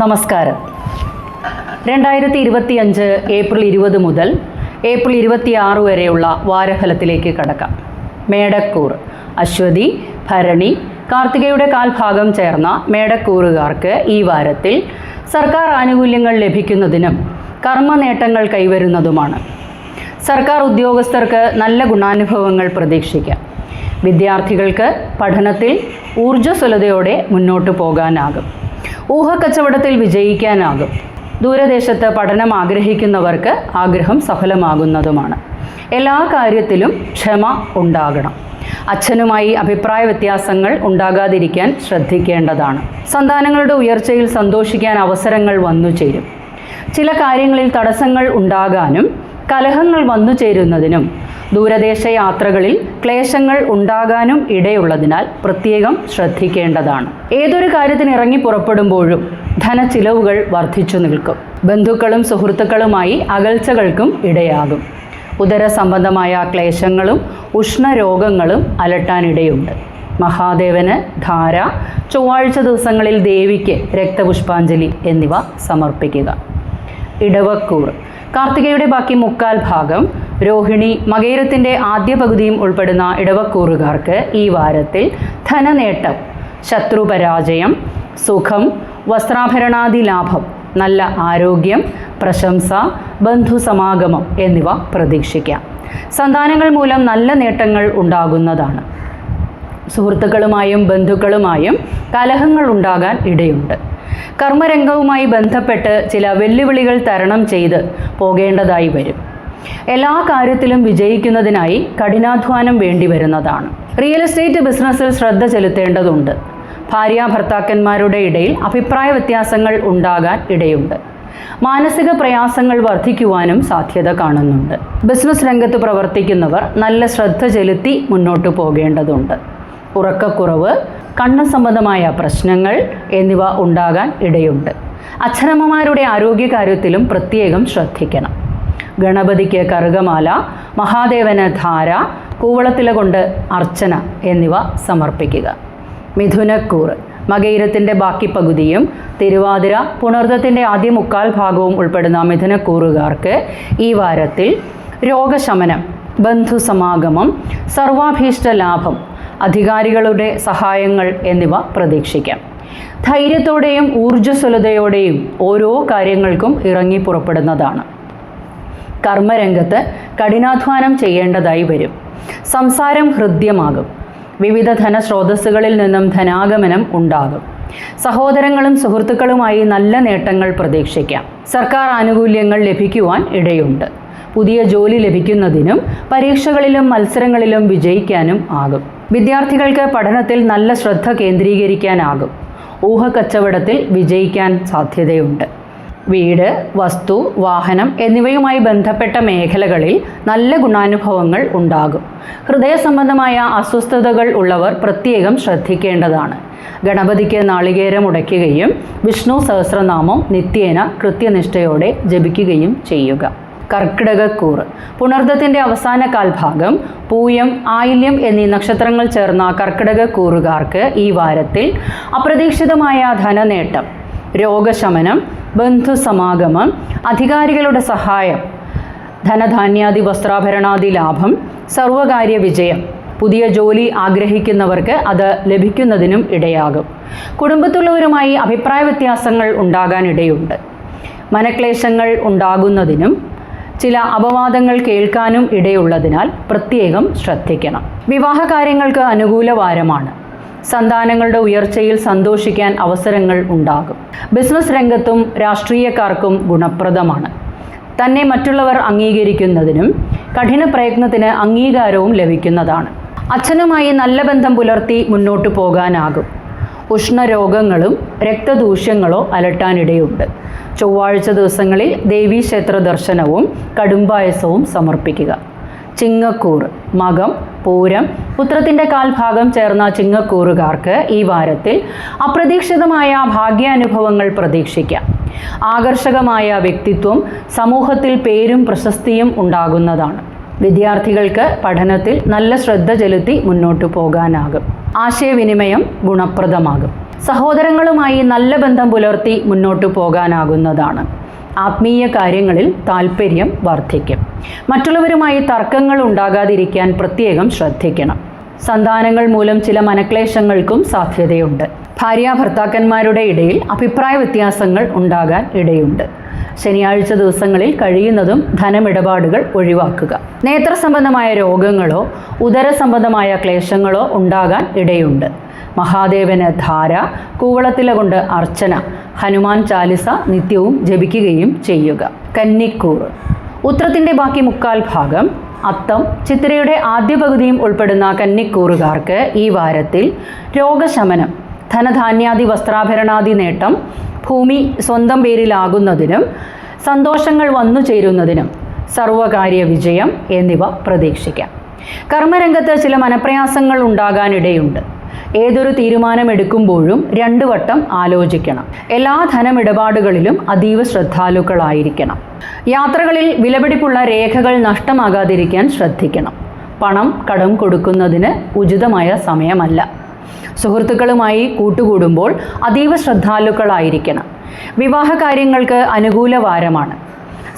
നമസ്കാരം. രണ്ടായിരത്തി ഇരുപത്തി അഞ്ച് ഏപ്രിൽ ഇരുപത് മുതൽ ഏപ്രിൽ ഇരുപത്തി ആറ് വരെയുള്ള വാരഫലത്തിലേക്ക് കടക്കാം. മേടക്കൂർ അശ്വതി ഭരണി കാർത്തികയുടെ കാൽഭാഗം ചേർന്ന മേടക്കൂറുകാർക്ക് ഈ വാരത്തിൽ സർക്കാർ ആനുകൂല്യങ്ങൾ ലഭിക്കുന്നതിനും കർമ്മ നേട്ടങ്ങൾ കൈവരുന്നതുമാണ്. സർക്കാർ ഉദ്യോഗസ്ഥർക്ക് നല്ല ഗുണാനുഭവങ്ങൾ പ്രതീക്ഷിക്കാം. വിദ്യാർത്ഥികൾക്ക് പഠനത്തിൽ ഊർജസ്വലതയോടെ മുന്നോട്ട് പോകാനാകും. ഊഹക്കച്ചവടത്തിൽ വിജയിക്കാനാകും. ദൂരദേശത്ത് പഠനം ആഗ്രഹിക്കുന്നവർക്ക് ആഗ്രഹം സഫലമാകുന്നതുമാണ്. എല്ലാ കാര്യത്തിലും ക്ഷമ ഉണ്ടാകണം. അച്ഛനുമായി അഭിപ്രായ വ്യത്യാസങ്ങൾ ഉണ്ടാകാതിരിക്കാൻ ശ്രദ്ധിക്കേണ്ടതാണ്. സന്താനങ്ങളുടെ ഉയർച്ചയിൽ സന്തോഷിക്കാൻ അവസരങ്ങൾ വന്നു ചേരും. ചില കാര്യങ്ങളിൽ തടസ്സങ്ങൾ ഉണ്ടാകാനും കലഹങ്ങൾ വന്നു ചേരുന്നതിനും ദൂരദേശ യാത്രകളിൽ ക്ലേശങ്ങൾ ഉണ്ടാകാനും ഇടയുള്ളതിനാൽ പ്രത്യേകം ശ്രദ്ധിക്കേണ്ടതാണ്. ഏതൊരു കാര്യത്തിന് ഇറങ്ങി പുറപ്പെടുമ്പോഴും ചിലവുകൾ വർദ്ധിച്ചു നിൽക്കും. ബന്ധുക്കളും സുഹൃത്തുക്കളുമായി അകൽച്ചകൾക്കും ഇടയാകും. ഉദര സംബന്ധമായ ക്ലേശങ്ങളും ഉഷ്ണരോഗങ്ങളും അലട്ടാനിടയുണ്ട്. മഹാദേവന് ധാര ചൊവ്വാഴ്ച ദിവസങ്ങളിൽ ദേവിക്ക് രക്തപുഷ്പാഞ്ജലി എന്നിവ സമർപ്പിക്കുക. ഇടവക്കൂർ കാർത്തികയുടെ ബാക്കി മുക്കാൽ ഭാഗം രോഹിണി മകേരത്തിന്റെ ആദ്യ പകുതിയും ഉൾപ്പെടുന്ന ഇടവക്കൂറുകാർക്ക് ഈ വാരത്തിൽ ധനനേട്ടം ശത്രുപരാജയം സുഖം വസ്ത്രാഭരണാദി ലാഭം നല്ല ആരോഗ്യം പ്രശംസ ബന്ധുസമാഗമം എന്നിവ പ്രതീക്ഷിക്കാം. സന്താനങ്ങൾ മൂലം നല്ല നേട്ടങ്ങൾ ഉണ്ടാകുന്നതാണ്. സുഹൃത്തുക്കളുമായും ബന്ധുക്കളുമായും കലഹങ്ങൾ ഉണ്ടാകാൻ ഇടയുണ്ട്. കർമ്മരംഗവുമായി ബന്ധപ്പെട്ട് ചില വെല്ലുവിളികൾ തരണം ചെയ്ത് പോകേണ്ടതായി വരും. എല്ലാ കാര്യത്തിലും വിജയിക്കുന്നതിനായി കഠിനാധ്വാനം വേണ്ടി വരുന്നതാണ്. റിയൽ എസ്റ്റേറ്റ് ബിസിനസ്സിൽ ശ്രദ്ധ ചെലുത്തേണ്ടതുണ്ട്. ഭാര്യ ഭർത്താക്കന്മാരുടെ ഇടയിൽ അഭിപ്രായ വ്യത്യാസങ്ങൾ ഉണ്ടാകാൻ ഇടയുണ്ട്. മാനസിക പ്രയാസങ്ങൾ വർദ്ധിക്കുവാനും സാധ്യത കാണുന്നുണ്ട്. ബിസിനസ് രംഗത്ത് പ്രവർത്തിക്കുന്നവർ നല്ല ശ്രദ്ധ ചെലുത്തി മുന്നോട്ട് പോകേണ്ടതുണ്ട്. ഉറക്കക്കുറവ് കണ്ണ് സംബന്ധമായ പ്രശ്നങ്ങൾ എന്നിവ ഉണ്ടാകാൻ ഇടയുണ്ട്. അച്ഛനമ്മമാരുടെ ആരോഗ്യകാര്യത്തിലും പ്രത്യേകം ശ്രദ്ധിക്കണം. ഗണപതിക്ക് കറുകമാല മഹാദേവന് ധാര കൂവളത്തില കൊണ്ട് അർച്ചന എന്നിവ സമർപ്പിക്കുക. മിഥുനക്കൂർ മകയിരത്തിന്റെ ബാക്കി പകുതിയും തിരുവാതിര പുണർദ്ധത്തിന്റെ ആദ്യ മുക്കാൽ ഭാഗവും ഉൾപ്പെടുന്ന മിഥുനക്കൂറുകാർക്ക് ഈ വാരത്തിൽ രോഗശമനം ബന്ധുസമാഗമം സർവാഭീഷ്ട ലാഭം അധികാരികളുടെ സഹായങ്ങൾ എന്നിവ പ്രതീക്ഷിക്കാം. ധൈര്യത്തോടെയും ഊർജസ്വലതയോടെയും ഓരോ കാര്യങ്ങൾക്കും ഇറങ്ങി പുറപ്പെടുന്നതാണ്. കർമ്മരംഗത്ത് കഠിനാധ്വാനം ചെയ്യേണ്ടതായി വരും. സംസാരം ഹൃദ്യമാകും. വിവിധ ധനസ്രോതസ്സുകളിൽ നിന്നും ധനാഗമനം ഉണ്ടാകും. സഹോദരങ്ങളും സുഹൃത്തുക്കളുമായി നല്ല നേട്ടങ്ങൾ പ്രതീക്ഷിക്കാം. സർക്കാർ ആനുകൂല്യങ്ങൾ ലഭിക്കുവാൻ ഇടയുണ്ട്. പുതിയ ജോലി ലഭിക്കുന്നതിനും പരീക്ഷകളിലും മത്സരങ്ങളിലും വിജയിക്കാനും ആകും. വിദ്യാർത്ഥികൾക്ക് പഠനത്തിൽ നല്ല ശ്രദ്ധ കേന്ദ്രീകരിക്കാനാകും. ഊഹക്കച്ചവടത്തിൽ വിജയിക്കാൻ സാധ്യതയുണ്ട്. വീട് വസ്തു വാഹനം എന്നിവയുമായി ബന്ധപ്പെട്ട മേഖലകളിൽ നല്ല ഗുണാനുഭവങ്ങൾ ഉണ്ടാകും. ഹൃദയ സംബന്ധമായ അസ്വസ്ഥതകൾ ഉള്ളവർ പ്രത്യേകം ശ്രദ്ധിക്കേണ്ടതാണ്. ഗണപതിക്ക് നാളികേരം ഉടയ്ക്കുകയും വിഷ്ണു സഹസ്രനാമം നിത്യേന കൃത്യനിഷ്ഠയോടെ ജപിക്കുകയും ചെയ്യുക. കർക്കിടകക്കൂറ്. പുണർദത്തിന്റെ അവസാന കാൽഭാഗം പൂയം ആയില്യം എന്നീ നക്ഷത്രങ്ങൾ ചേർന്ന കർക്കിടകക്കൂറുകാർക്ക് ഈ വാരത്തിൽ അപ്രതീക്ഷിതമായ ധനനേട്ടം. രോഗശമനം ബന്ധുസമാഗമം അധികാരികളുടെ സഹായം ധനധാന്യാദി വസ്ത്രാഭരണാദി ലാഭം സർവകാര്യ വിജയം. പുതിയ ജോലി ആഗ്രഹിക്കുന്നവർക്ക് അത് ലഭിക്കുന്നതിനും ഇടയാകും. കുടുംബത്തിലുള്ളവരുമായി അഭിപ്രായ വ്യത്യാസങ്ങൾ ഉണ്ടാകാനിടയുണ്ട്. മനക്ലേശങ്ങൾ ഉണ്ടാകുന്നതിനും ചില അപവാദങ്ങൾ കേൾക്കാനും ഇടയുള്ളതിനാൽ പ്രത്യേകം ശ്രദ്ധിക്കണം. വിവാഹകാര്യങ്ങൾക്ക് അനുകൂല വാരമാണ് സന്താനങ്ങളുടെ ഉയർച്ചയിൽ സന്തോഷിക്കാൻ അവസരങ്ങൾ ഉണ്ടാകും. ബിസിനസ് രംഗത്തും രാഷ്ട്രീയക്കാർക്കും ഗുണപ്രദമാണ്. തന്നെ മറ്റുള്ളവർ അംഗീകരിക്കുന്നതിനും കഠിന പ്രയത്നത്തിന് അംഗീകാരവും ലഭിക്കുന്നതാണ്. അച്ഛനുമായി നല്ല ബന്ധം പുലർത്തി മുന്നോട്ടു പോകാനാകും. ഉഷ്ണരോഗങ്ങളും രക്തദൂഷ്യങ്ങളോ അലട്ടാനിടയുണ്ട്. ചൊവ്വാഴ്ച ദിവസങ്ങളിൽ ദേവീക്ഷേത്ര ദർശനവും കടുംബായസവും സമർപ്പിക്കുക. ചിങ്ങക്കൂർ. മകം പൂരം പുത്രത്തിന്റെ കാൽഭാഗം ചേർന്ന ചിങ്ങക്കൂറുകാർക്ക് ഈ വാരത്തിൽ അപ്രതീക്ഷിതമായ ഭാഗ്യാനുഭവങ്ങൾ പ്രതീക്ഷിക്കാം. ആകർഷകമായ വ്യക്തിത്വം സമൂഹത്തിൽ പേരും പ്രശസ്തിയും ഉണ്ടാകുന്നതാണ്. വിദ്യാർത്ഥികൾക്ക് പഠനത്തിൽ നല്ല ശ്രദ്ധ ചെലുത്തി മുന്നോട്ടു പോകാനാകും. ആശയവിനിമയം ഗുണപ്രദമാകും. സഹോദരങ്ങളുമായി നല്ല ബന്ധം പുലർത്തി മുന്നോട്ടു പോകാനാകുന്നതാണ്. ആത്മീയ കാര്യങ്ങളിൽ താല്പര്യം വർദ്ധിക്കും. മറ്റുള്ളവരുമായി തർക്കങ്ങൾ ഉണ്ടാകാതിരിക്കാൻ പ്രത്യേകം ശ്രദ്ധിക്കണം. സന്താനങ്ങൾ മൂലം ചില മനക്ലേശങ്ങൾക്കും സാധ്യതയുണ്ട്. ഭാര്യ ഭർത്താക്കന്മാരുടെ ഇടയിൽ അഭിപ്രായ വ്യത്യാസങ്ങൾ ഉണ്ടാകാൻ ഇടയുണ്ട്. ശനിയാഴ്ച ദിവസങ്ങളിൽ കഴിയുന്നതും ധനമിടപാടുകൾ ഒഴിവാക്കുക. നേത്ര സംബന്ധമായ രോഗങ്ങളോ ഉദര സംബന്ധമായ ക്ലേശങ്ങളോ ഉണ്ടാകാൻ ഇടയുണ്ട്. മഹാദേവന് ധാര കൂവളത്തില കൊണ്ട് അർച്ചന ഹനുമാൻ ചാലിസ നിത്യവും ജപിക്കുകയും ചെയ്യുക. കന്നിക്കൂർ. ഉത്രത്തിന്റെ ബാക്കി മുക്കാൽ ഭാഗം അത്തം ചിത്രയുടെ ആദ്യ പകുതിയും ഉൾപ്പെടുന്ന കന്നിക്കൂറുകാർക്ക് ഈ വാരത്തിൽ രോഗശമനം ധനധാന്യാദി വസ്ത്രാഭരണാദി നേട്ടം ഭൂമി സ്വന്തം പേരിലാകുന്നതിനും സന്തോഷങ്ങൾ വന്നു ചേരുന്നതിനും സർവകാര്യ വിജയം എന്നിവ പ്രതീക്ഷിക്കാം. കർമ്മരംഗത്ത് ചില മനപ്രയാസങ്ങൾ ഉണ്ടാകാനിടയുണ്ട്. ഏതൊരു തീരുമാനമെടുക്കുമ്പോഴും രണ്ടു വട്ടം ആലോചിക്കണം. എല്ലാ ധനമിടപാടുകളിലും അതീവ ശ്രദ്ധാലുക്കളായിരിക്കണം. യാത്രകളിൽ വിലപിടിപ്പുള്ള രേഖകൾ നഷ്ടമാകാതിരിക്കാൻ ശ്രദ്ധിക്കണം. പണം കടം കൊടുക്കുന്നതിന് ഉചിതമായ സമയമല്ല. സുഹൃത്തുക്കളുമായി കൂട്ടുകൂടുമ്പോൾ അതീവ ശ്രദ്ധാലുക്കളായിരിക്കണം. വിവാഹ കാര്യങ്ങൾക്ക് അനുകൂല വാരമാണ്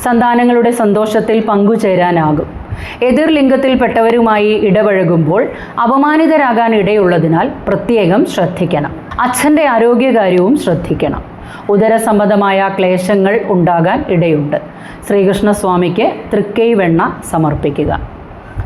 സന്താനങ്ങളുടെ സന്തോഷത്തിൽ പങ്കുചേരാനാകും. എതിർ ലിംഗത്തിൽപ്പെട്ടവരുമായി ഇടപഴകുമ്പോൾ അപമാനിതരാകാൻ ഇടയുള്ളതിനാൽ പ്രത്യേകം ശ്രദ്ധിക്കണം. അച്ഛന്റെ ആരോഗ്യകാര്യവും ശ്രദ്ധിക്കണം. ഉദരസംബന്ധമായ ക്ലേശങ്ങൾ ഉണ്ടാകാൻ ഇടയുണ്ട്. ശ്രീകൃഷ്ണസ്വാമിക്ക് തൃക്കൈ വെണ്ണ സമർപ്പിക്കുക.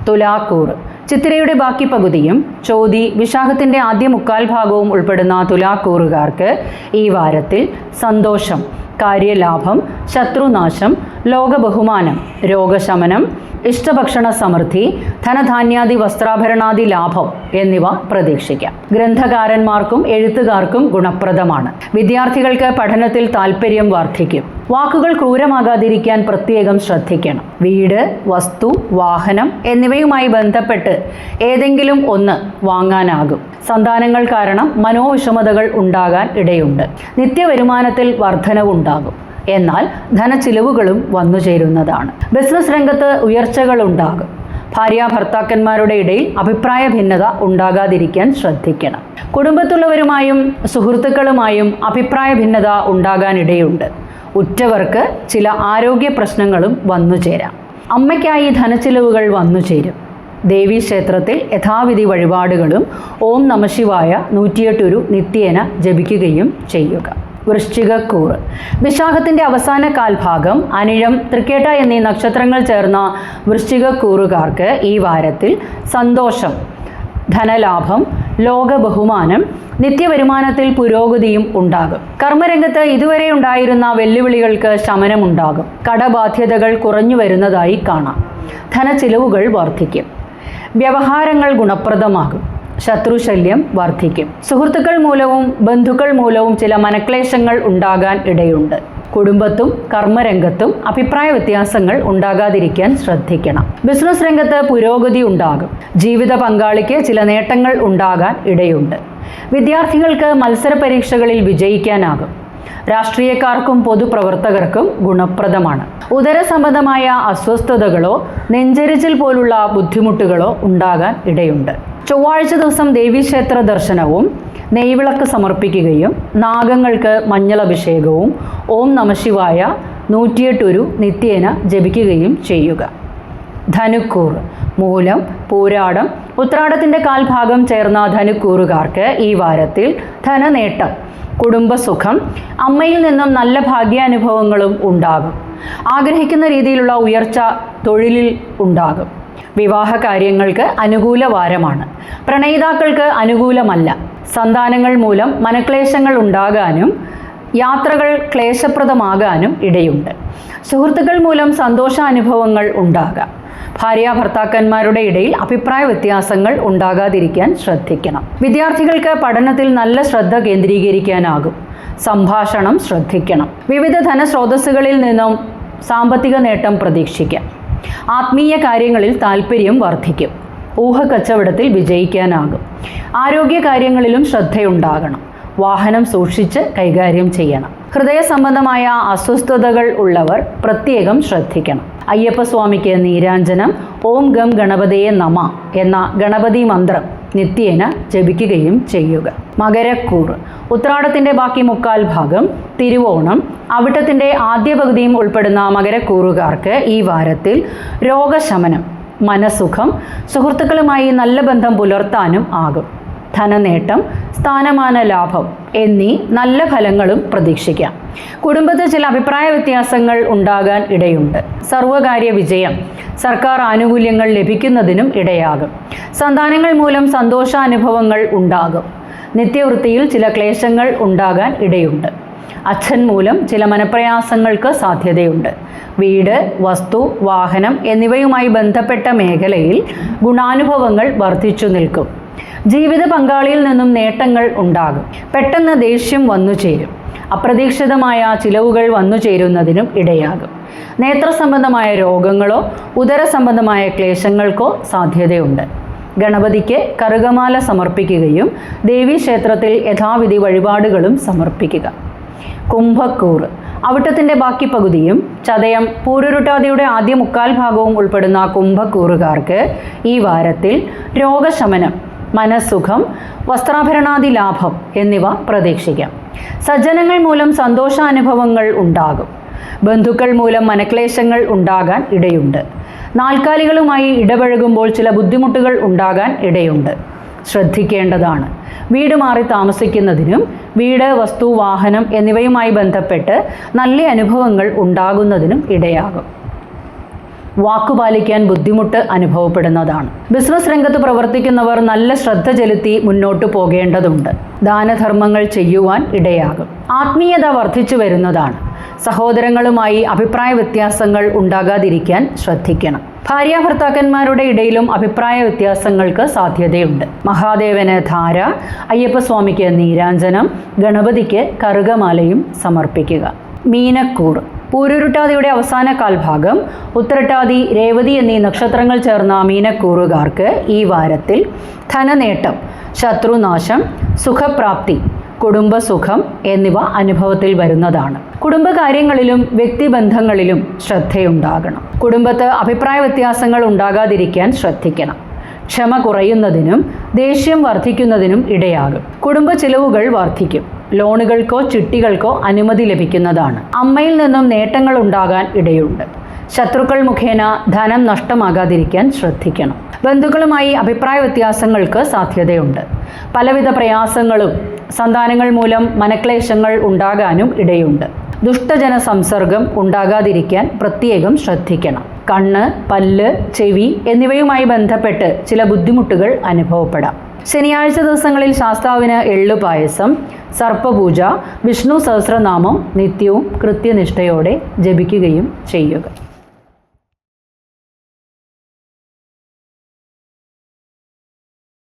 തുലാക്കൂർ. ചിത്തിരയുടെ ബാക്കി പകുതിയും ചോതി വിശാഖത്തിന്റെ ആദ്യ മുക്കാൽ ഭാഗവും ഉൾപ്പെടുന്ന തുലാക്കൂറുകാർക്ക് ഈ വാരത്തിൽ സന്തോഷം. കാര്യലാഭം ശത്രുനാശം ലോകബഹുമാനം രോഗശമനം ഇഷ്ടഭക്ഷണ സമൃദ്ധി ധനധാന്യാദി വസ്ത്രാഭരണാദി ലാഭം എന്നിവ പ്രതീക്ഷിക്കാം. ഗ്രന്ഥകാരന്മാർക്കും എഴുത്തുകാർക്കും ഗുണപ്രദമാണ്. വിദ്യാർത്ഥികൾക്ക് പഠനത്തിൽ താല്പര്യം വർദ്ധിക്കും. വാക്കുകൾ ക്രൂരമാകാതിരിക്കാൻ പ്രത്യേകം ശ്രദ്ധിക്കണം. വീട് വസ്തു വാഹനം എന്നിവയുമായി ബന്ധപ്പെട്ട് ഏതെങ്കിലും ഒന്ന് വാങ്ങാനാകും. സന്താനങ്ങൾ കാരണം മനോവിഷമതകൾ ഉണ്ടാകാൻ ഇടയുണ്ട്. നിത്യവരുമാനത്തിൽ വർധനവുണ്ടാകും. എന്നാൽ ധനച്ചിലവുകളും വന്നു ചേരുന്നതാണ്. ബിസിനസ് രംഗത്ത് ഉയർച്ചകൾ ഉണ്ടാകും. ഭാര്യ ഭർത്താക്കന്മാരുടെ ഇടയിൽ അഭിപ്രായ ഭിന്നത ഉണ്ടാകാതിരിക്കാൻ ശ്രദ്ധിക്കണം. കുടുംബത്തുള്ളവരുമായും സുഹൃത്തുക്കളുമായും അഭിപ്രായ ഭിന്നത ഉണ്ടാകാനിടയുണ്ട്. ഉറ്റവർക്ക് ചില ആരോഗ്യ പ്രശ്നങ്ങളും വന്നു ചേരാം. അമ്മയ്ക്കായി ധനച്ചിലവുകൾ വന്നു ചേരും. ദേവീ ക്ഷേത്രത്തിൽ യഥാവിധി വഴിപാടുകളും ഓം നമശിവായ നൂറ്റിയെട്ടൊരു നിത്യേന ജപിക്കുകയും ചെയ്യുക. വൃശ്ചികക്കൂറ് വിശാഖത്തിന്റെ അവസാന കാൽഭാഗം അനിഴം തൃക്കേട്ട എന്നീ നക്ഷത്രങ്ങൾ ചേർന്ന വൃശ്ചികക്കൂറുകാർക്ക് ഈ വാരത്തിൽ സന്തോഷം ധനലാഭം ലോക ബഹുമാനം നിത്യവരുമാനത്തിൽ പുരോഗതിയും ഉണ്ടാകും. കർമ്മരംഗത്ത് ഇതുവരെ ഉണ്ടായിരുന്ന വെല്ലുവിളികൾക്ക് ശമനമുണ്ടാകും. കടബാധ്യതകൾ കുറഞ്ഞു വരുന്നതായി കാണാം. ധനച്ചിലവുകൾ വർദ്ധിക്കും. വ്യവഹാരങ്ങൾ ഗുണപ്രദമാകും. ശത്രുശല്യം വർദ്ധിക്കും. സുഹൃത്തുക്കൾ മൂലവും ബന്ധുക്കൾ മൂലവും ചില മനക്ലേശങ്ങൾ ഉണ്ടാകാൻ ഇടയുണ്ട്. കുടുംബത്തും കർമ്മരംഗത്തും അഭിപ്രായ വ്യത്യാസങ്ങൾ ഉണ്ടാകാതിരിക്കാൻ ശ്രദ്ധിക്കണം. ബിസിനസ് രംഗത്ത് പുരോഗതി ഉണ്ടാകും. ജീവിത പങ്കാളിക്ക് ചില നേട്ടങ്ങൾ ഉണ്ടാകാൻ ഇടയുണ്ട്. വിദ്യാർത്ഥികൾക്ക് മത്സര പരീക്ഷകളിൽ വിജയിക്കാനാകും. രാഷ്ട്രീയക്കാർക്കും പൊതുപ്രവർത്തകർക്കും ഗുണപ്രദമാണ്. ഉദര സംബന്ധമായ അസ്വസ്ഥതകളോ നെഞ്ചരിച്ചിൽ പോലുള്ള ബുദ്ധിമുട്ടുകളോ ഉണ്ടാകാൻ ഇടയുണ്ട്. ചൊവ്വാഴ്ച ദിവസം ദേവീക്ഷേത്ര ദർശനവും നെയ്വിളക്ക് സമർപ്പിക്കുകയും നാഗങ്ങൾക്ക് മഞ്ഞളഭിഷേകവും ഓം നമശിവായ നൂറ്റിയെട്ടൊരു നിത്യേന ജപിക്കുകയും ചെയ്യുക. ധനുക്കൂർ മൂലം പൂരാടം. ഉത്രാടത്തിന്റെ കാൽഭാഗം ചേർന്ന ധനുക്കൂറുകാർക്ക് ഈ വാരത്തിൽ ധനനേട്ടം കുടുംബസുഖം അമ്മയിൽ നിന്നും നല്ല ഭാഗ്യാനുഭവങ്ങളും ഉണ്ടാകും. ആഗ്രഹിക്കുന്ന രീതിയിലുള്ള ഉയർച്ച തൊഴിലിൽ ഉണ്ടാകും. വിവാഹ കാര്യങ്ങൾക്ക് അനുകൂല വാരമാണ് പ്രണയിതാക്കൾക്ക് അനുകൂലമല്ല. സന്താനങ്ങൾ മൂലം മനക്ലേശങ്ങൾ ഉണ്ടാകാനും യാത്രകൾ ക്ലേശപ്രദമാകാനും ഇടയുണ്ട്. സുഹൃത്തുക്കൾ മൂലം സന്തോഷാനുഭവങ്ങൾ ഉണ്ടാകാം. ഭാര്യ ഭർത്താക്കന്മാരുടെ ഇടയിൽ അഭിപ്രായ വ്യത്യാസങ്ങൾ ഉണ്ടാകാതിരിക്കാൻ ശ്രദ്ധിക്കണം. വിദ്യാർത്ഥികൾക്ക് പഠനത്തിൽ നല്ല ശ്രദ്ധ കേന്ദ്രീകരിക്കാനാകും. സംഭാഷണം ശ്രദ്ധിക്കണം. വിവിധ ധനസ്രോതസ്സുകളിൽ നിന്നും സാമ്പത്തിക നേട്ടം പ്രതീക്ഷിക്കാം. ആത്മീയ കാര്യങ്ങളിൽ താല്പര്യം വർദ്ധിക്കും. ഊഹക്കച്ചവടത്തിൽ വിജയിക്കാനാകും. ആരോഗ്യ കാര്യങ്ങളിലും ശ്രദ്ധയുണ്ടാകണം. വാഹനം സൂക്ഷിച്ച് കൈകാര്യം ചെയ്യണം. ഹൃദയ സംബന്ധമായ അസ്വസ്ഥതകൾ ഉള്ളവർ പ്രത്യേകം ശ്രദ്ധിക്കണം. അയ്യപ്പ അയ്യപ്പസ്വാമിക്ക് നീരാഞ്ജനം ഓം ഗം ഗണപതയെ നമ എന്ന ഗണപതി മന്ത്രം നിത്യേന ജപിക്കുകയും ചെയ്യുക. മകരക്കൂറ് ഉത്രാടത്തിന്റെ ബാക്കി മുക്കാൽ ഭാഗം തിരുവോണം അവിട്ടത്തിന്റെ ആദ്യ പകുതിയും ഉൾപ്പെടുന്ന മകരക്കൂറുകാർക്ക് ഈ വാരത്തിൽ രോഗശമനം മനസുഖം സുഹൃത്തുക്കളുമായി നല്ല ബന്ധം പുലർത്താനും ആകും. ധനനേട്ടം സ്ഥാനമാന ലാഭം എന്നീ നല്ല ഫലങ്ങളും പ്രതീക്ഷിക്കാം. കുടുംബത്തിൽ ചില അഭിപ്രായ വ്യത്യാസങ്ങൾ ഉണ്ടാകാൻ ഇടയുണ്ട്. സർവകാര്യ വിജയം സർക്കാർ ആനുകൂല്യങ്ങൾ ലഭിക്കുന്നതിനും ഇടയാകും. സന്താനങ്ങൾ മൂലം സന്തോഷാനുഭവങ്ങൾ ഉണ്ടാകും. നിത്യവൃത്തിയിൽ ചില ക്ലേശങ്ങൾ ഉണ്ടാകാൻ ഇടയുണ്ട്. അച്ഛൻ മൂലം ചില മനപ്രയാസങ്ങൾക്ക് സാധ്യതയുണ്ട്. വീട് വസ്തു വാഹനം എന്നിവയുമായി ബന്ധപ്പെട്ട മേഖലയിൽ ഗുണാനുഭവങ്ങൾ വർദ്ധിച്ചു നിൽക്കും. ജീവിത പങ്കാളിയിൽ നിന്നും നേട്ടങ്ങൾ ഉണ്ടാകും. പെട്ടെന്ന് ദേഷ്യം വന്നു ചേരും. അപ്രതീക്ഷിതമായ ചിലവുകൾ വന്നു ചേരുന്നതിനും ഇടയാകും. നേത്ര സംബന്ധമായ രോഗങ്ങളോ ഉദര സംബന്ധമായ ക്ലേശങ്ങൾക്കോ സാധ്യതയുണ്ട്. ഗണപതിക്ക് കറുകമാല സമർപ്പിക്കുകയും ദേവീക്ഷേത്രത്തിൽ യഥാവിധി വഴിപാടുകളും സമർപ്പിക്കുക. കുംഭക്കൂറ് അവിട്ടത്തിന്റെ ബാക്കി പകുതിയും ചതയം പൂരുരുട്ടാതിയുടെ ആദ്യ മുക്കാൽ ഭാഗവും ഉൾപ്പെടുന്ന കുംഭക്കൂറുകാർക്ക് ഈ വാരത്തിൽ രോഗശമനം മനസ്സുഖം വസ്ത്രാഭരണാദി ലാഭം എന്നിവ പ്രതീക്ഷിക്കാം. സജ്ജനങ്ങൾ മൂലം സന്തോഷാനുഭവങ്ങൾ ഉണ്ടാകും. ബന്ധുക്കൾ മൂലം മനക്ലേശങ്ങൾ ഉണ്ടാകാൻ ഇടയുണ്ട്. നാൽക്കാലികളുമായി ഇടപഴകുമ്പോൾ ചില ബുദ്ധിമുട്ടുകൾ ഉണ്ടാകാൻ ഇടയുണ്ട്. ശ്രദ്ധിക്കേണ്ടതാണ്. വീട് മാറി താമസിക്കുന്നതിനും വീട് വസ്തു വാഹനം എന്നിവയുമായി ബന്ധപ്പെട്ട് നല്ല അനുഭവങ്ങൾ ഉണ്ടാകുന്നതിനും ഇടയാകും. വാക്കുപാലിക്കാൻ ബുദ്ധിമുട്ട് അനുഭവപ്പെടുന്നതാണ്. ബിസിനസ് രംഗത്ത് പ്രവർത്തിക്കുന്നവർ നല്ല ശ്രദ്ധ ചെലുത്തി മുന്നോട്ട് പോകേണ്ടതുണ്ട്. ദാനധർമ്മങ്ങൾ ചെയ്യുവാൻ ഇടയാകും. ആത്മീയത വർദ്ധിച്ചു വരുന്നതാണ്. സഹോദരങ്ങളുമായി അഭിപ്രായ വ്യത്യാസങ്ങൾ ഉണ്ടാകാതിരിക്കാൻ ശ്രദ്ധിക്കണം. ഭാര്യ ഭർത്താക്കന്മാരുടെ ഇടയിലും അഭിപ്രായ വ്യത്യാസങ്ങൾക്ക് സാധ്യതയുണ്ട്. മഹാദേവന് ധാര അയ്യപ്പസ്വാമിക്ക് നീരാഞ്ജനം ഗണപതിക്ക് കറുകമാലയും സമർപ്പിക്കുക. മീനക്കൂർ പൂരുരുട്ടാതിയുടെ അവസാന കാൽഭാഗം ഉത്തരട്ടാതി രേവതി എന്നീ നക്ഷത്രങ്ങൾ ചേർന്ന മീനക്കൂറുകാർക്ക് ഈ വാരത്തിൽ ധനനേട്ടം ശത്രുനാശം സുഖപ്രാപ്തി കുടുംബസുഖം എന്നിവ അനുഭവത്തിൽ വരുന്നതാണ്. കുടുംബകാര്യങ്ങളിലും വ്യക്തിബന്ധങ്ങളിലും ശ്രദ്ധയുണ്ടാകണം. കുടുംബത്ത് അഭിപ്രായ വ്യത്യാസങ്ങൾ ഉണ്ടാകാതിരിക്കാൻ ശ്രദ്ധിക്കണം. ക്ഷമ കുറയുന്നതിനും ദേഷ്യം വർദ്ധിക്കുന്നതിനും ഇടയാകും. കുടുംബ ചിലവുകൾ വർദ്ധിക്കും. ലോണുകൾക്കോ ചിട്ടികൾക്കോ അനുമതി ലഭിക്കുന്നതാണ്. അമ്മയിൽ നിന്നും നേട്ടങ്ങൾ ഉണ്ടാകാൻ ഇടയുണ്ട്. ശത്രുക്കൾ മുഖേന ധനം നഷ്ടമാകാതിരിക്കാൻ ശ്രദ്ധിക്കണം. ബന്ധുക്കളുമായി അഭിപ്രായ വ്യത്യാസങ്ങൾക്ക് സാധ്യതയുണ്ട്. പലവിധ പ്രയാസങ്ങളും സന്താനങ്ങൾ മൂലം മനക്ലേശങ്ങൾ ഉണ്ടാകാനും ഇടയുണ്ട്. ദുഷ്ടജന സംസർഗം ഉണ്ടാകാതിരിക്കാൻ പ്രത്യേകം ശ്രദ്ധിക്കണം. കണ്ണ് പല്ല് ചെവി എന്നിവയുമായി ബന്ധപ്പെട്ട് ചില ബുദ്ധിമുട്ടുകൾ അനുഭവപ്പെടാം. ശനിയാഴ്ച ദിവസങ്ങളിൽ ശാസ്താവിന് എള്ളുപായസം സർപ്പപൂജ വിഷ്ണു സഹസ്രനാമം നിത്യവും കൃത്യനിഷ്ഠയോടെ ജപിക്കുകയും ചെയ്യുക.